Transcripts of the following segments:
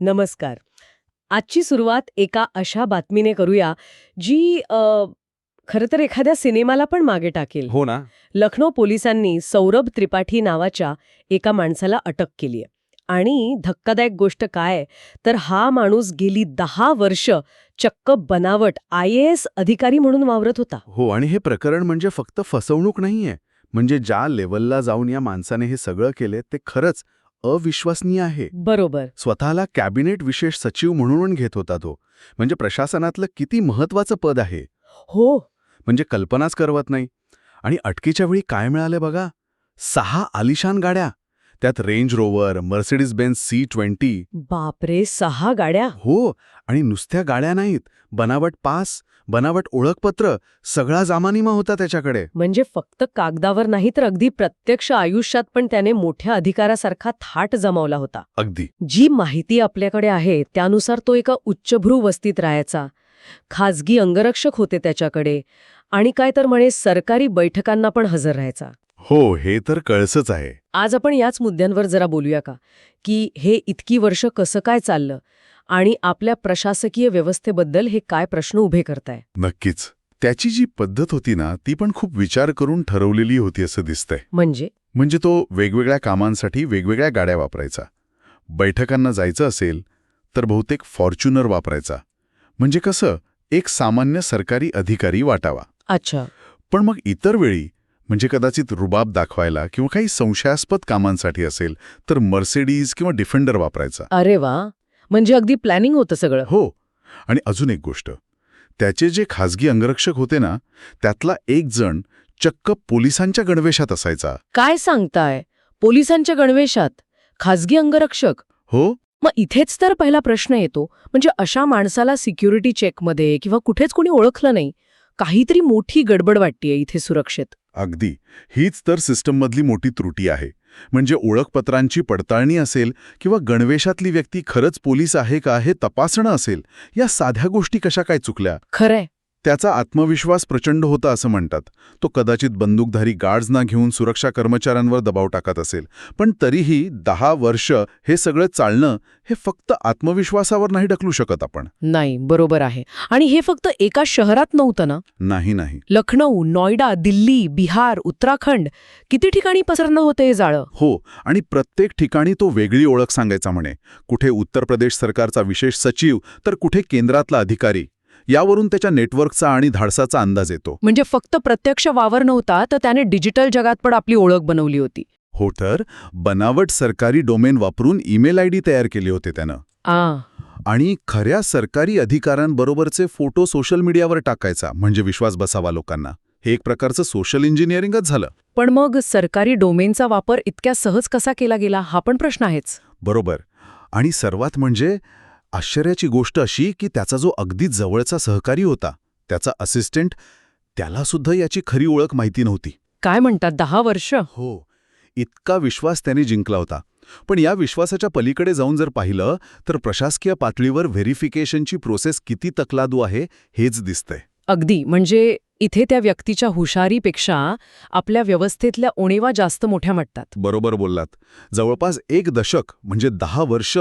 नमस्कार. आजची सुरुवात एका अशा बातमीने करूया जी खरं तर एखाद्या सिनेमाला पण मागे टाकेल. हो ना. लखनौ पोलिसांनी सौरभ त्रिपाठी नावाच्या एका माणसाला अटक केली आहे आणि धक्कादायक गोष्ट काय तर हा माणूस गेली दहा वर्ष चक्क बनावट आय एस अधिकारी म्हणून वावरत होता. हो आणि हे प्रकरण म्हणजे फक्त फसवणूक नाहीये. म्हणजे ज्या लेवलला जाऊन या माणसाने हे सगळं केले ते खरंच अविश्वसनीय आहे. बरोबर. स्वतःला कॅबिनेट विशेष सचिव म्हणून घेत होता तो. म्हणजे प्रशासनातलं किती महत्वाचं पद आहे. हो. म्हणजे कल्पनाच करवत नाही. आणि अटकेच्या वेळी काय मिळाले बघा? सहा आलिशान गाड्या. त्यात Range Rover Mercedes Benz C twenty. बापरे सहा गाड्या. हो आणि नुसत्या गाड्या नाहीत. बनावट पास बनावट ओळखपत्र सगळा जामानिमा होता त्याच्याकडे. म्हणजे फक्त कागदावर नाही तर अगदी प्रत्यक्ष आयुष्यात पण त्याने मोठ्या अधिकारासारखा थाट जमावला होता. अगदी. जी माहिती आपल्याकडे आहे त्यानुसार तो एका उच्चभ्रू वस्तीत राहायचा. खाजगी अंगरक्षक होते त्याच्याकडे. आणि काय तर म्हणे सरकारी बैठकांना पण हजर राहायचा. हो हे तर कळसच आहे. आज आपण याच मुद्द्यांवर जरा बोलूया का? की हे इतकी वर्ष कसं काय चाललं? आणि आपल्या प्रशासकीय व्यवस्थेबद्दल हे काय प्रश्न उभे करताय? नक्कीच. त्याची जी पद्धत होती ना ती पण खूप विचार करून ठरवलेली होती असं दिसतंय. म्हणजे? म्हणजे तो वेगवेगळ्या कामांसाठी वेगवेगळ्या गाड्या वापरायचा. बैठकांना जायचं असेल तर बहुतेक फॉर्च्युनर वापरायचा. म्हणजे कसं एक सामान्य सरकारी अधिकारी वाटावा. अच्छा. पण मग इतर वेळी म्हणजे कदाचित रुबाब दाखवायला किंवा काही संशयास्पद कामांसाठी असेल तर मर्सिडीज किंवा डिफेंडर वापरायचा. अरे वा! म्हणजे अगदी प्लॅनिंग होतं सगळं. हो. आणि अजून एक गोष्ट. त्याचे जे खासगी अंगरक्षक होते ना त्यातला एक जण चक्क पोलिसांच्या गणवेशात असायचा. काय सांगताय? पोलिसांच्या गणवेशात? खाजगी अंगरक्षक? हो. मग इथेच तर पहिला प्रश्न येतो. म्हणजे अशा माणसाला सिक्युरिटी चेकमध्ये किंवा कुठेच कोणी ओळखलं नाही. काहीतरी मोठी गडबड वाटतीये इथे सुरक्षेत. अगदी. हीच तर सिस्टममधली मोठी त्रुटी आहे. म्हणजे ओळखपत्रांची पडताळणी असेल किंवा गणवेशातली व्यक्ती खरंच पोलीस आहे का हे तपासणं असेल या साध्या गोष्टी कशा काय चुकल्या? खरंय. त्याचा आत्मविश्वास प्रचंड होता असं म्हणतात. तो कदाचित बंदूकधारी गार्ड्सना घेऊन सुरक्षा कर्मचाऱ्यांवर दबाव टाकत असेल. पण तरीही दहा वर्ष हे सगळं चालणं हे फक्त आत्मविश्वासावर नाही ढकलू शकत आपण. नाही बरोबर आहे. आणि हे फक्त एका शहरात नव्हतं ना? नाही नाही. लखनौ नॉयडा दिल्ली बिहार उत्तराखंड किती ठिकाणी पसरणं होतं हे जाळं? हो आणि प्रत्येक ठिकाणी तो वेगळी ओळख सांगायचा म्हणे. कुठे उत्तर प्रदेश सरकारचा विशेष सचिव तर कुठे केंद्रातला अधिकारी. यावरून त्याच्या नेटवर्कचा आणि धाडसाचा अंदाज येतो. म्हणजे फक्त प्रत्यक्ष वावर नव्हता तर त्याने डिजिटल जगात पण आपली ओळख बनवली होती. हो तर बनावट सरकारी डोमेन वापरून ईमेल आय तयार केले होते त्यानं. आ. आणि खऱ्या सरकारी अधिकाऱ्यांबरोबरचे फोटो सोशल मीडियावर टाकायचा म्हणजे विश्वास बसावा लोकांना. हे एक प्रकारचं सोशल इंजिनिअरिंगच झालं. पण मग सरकारी डोमेनचा वापर इतक्या सहज कसा केला गेला हा पण प्रश्न आहेच. बरोबर. आणि सर्वात म्हणजे आश्चर्याची गोष्ट अशी की त्याचा जो अगदी जवळचा सहकारी होता त्याचा असिस्टंट त्याला सुद्धा याची खरी ओळख माहिती नव्हती. काय म्हणतात दहा वर्ष? हो इतका विश्वास त्याने जिंकला होता. पण या विश्वासाच्या पलीकडे जाऊन जर पाहिलं तर प्रशासकीय पातळीवर व्हेरिफिकेशनची प्रोसेस किती तकलादू आहे हेच दिसतंय. अगदी म्हणजे इथे त्या व्यक्तीच्या हुशारीपेक्षा आपल्या व्यवस्थेतल्या उणीवा जास्त मोठ्या वाटतात. बरोबर बोललात. जवळपास एक दशक म्हणजे दहा वर्ष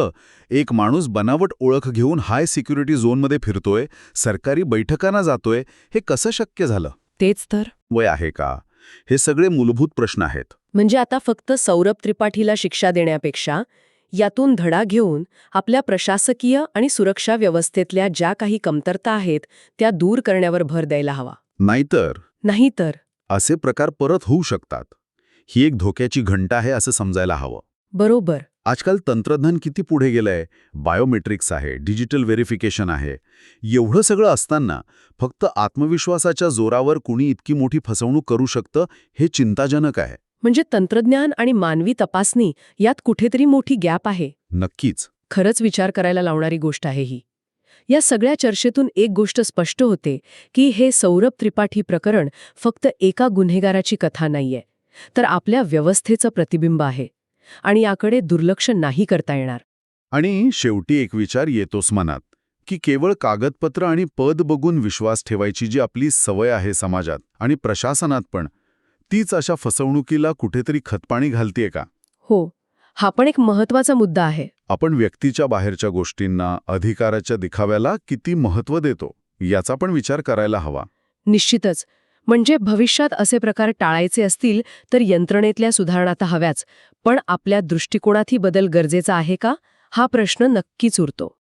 एक माणूस बनावट ओळख घेऊन हाय सिक्युरिटी झोनमध्ये फिरतोय सरकारी बैठकांना जातोय हे कसं शक्य झालं? तेच तर. वय आहे का? हे सगळे मूलभूत प्रश्न आहेत. म्हणजे आता फक्त सौरभ त्रिपाठीला शिक्षा देण्यापेक्षा यातून धडा घेऊन आपल्या प्रशासकीय आणि सुरक्षा व्यवस्थेतल्या ज्या काही कमतरता आहेत त्या दूर करण्यावर भर द्यायला हवा. नाहीतर नाहीतर. असे प्रकार परत होऊ शकतात. ही एक धोक्याची घंटा आहे असं समजायला हवं. बरोबर. आजकाल तंत्रज्ञान किती पुढे गेलंय. बायोमेट्रिक्स आहे डिजिटल व्हेरिफिकेशन आहे. एवढं सगळं असताना फक्त आत्मविश्वासाच्या जोरावर कुणी इतकी मोठी फसवणूक करू शकतं हे चिंताजनक आहे. म्हणजे तंत्रज्ञान आणि मानवी तपासणी यात कुठेतरी मोठी गॅप आहे. नक्कीच. खरंच विचार करायला लावणारी गोष्ट आहे ही. या सगळ्या चर्चेतून एक गोष्ट स्पष्ट होते की हे सौरभ त्रिपाठी प्रकरण फक्त एका गुन्हेगाराची कथा नाहीये तर आपल्या व्यवस्थेचं प्रतिबिंब आहे आणि याकडे दुर्लक्ष नाही करता येणार. आणि शेवटी एक विचार येतोच मनात की केवळ कागदपत्र आणि पद बघून विश्वास ठेवायची जी आपली सवय आहे समाजात आणि प्रशासनात पण तीच अशा फसवणुकीला कुठेतरी खतपाणी घालतीये का? हो हा पण एक महत्त्वाचा मुद्दा आहे. आपण व्यक्तीच्या बाहेरच्या गोष्टींना अधिकाराच्या दिखाव्याला किती महत्त्व देतो याचा पण विचार करायला हवा. निश्चितच. म्हणजे भविष्यात असे प्रकार टाळायचे असतील तर यंत्रणेतल्या सुधारणा तर हव्याच. पण आपल्या दृष्टिकोनातही बदल गरजेचा आहे का? हा प्रश्न नक्कीच उरतो.